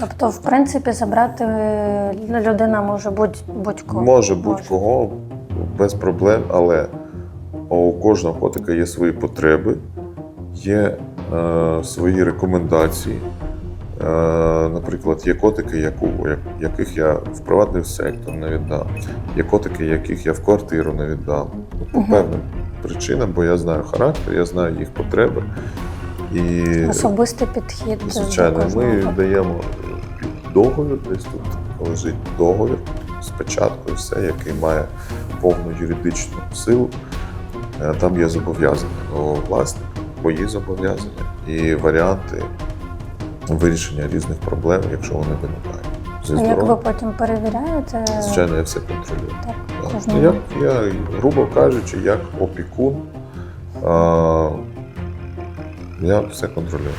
Тобто, в принципі, забрати е, людина може будь, будь-кого. Може будь-кого без проблем, але у кожного котика є свої потреби, є е, свої рекомендації. Е, наприклад, є котики, яку, яких я в приватний сектор не віддав, є котики, яких я в квартиру не віддав. Ну, По Мгм. певним причинам, бо я знаю характер, я знаю їх потреби. І, Особистий підхід. звичайно, ми даємо договір, десь тут лежить договір з печаткою, все, який має повну юридичну силу. Е, Там є зобов'язання нового власника, мої зобов'язання і варіанти вирішення різних проблем, якщо вони виникають. А як ви потім перевіряєте? звичайно, я все контролюю. Так, Так. кожного. Як я, грубо кажучи, як опікун, а, я все контролюю.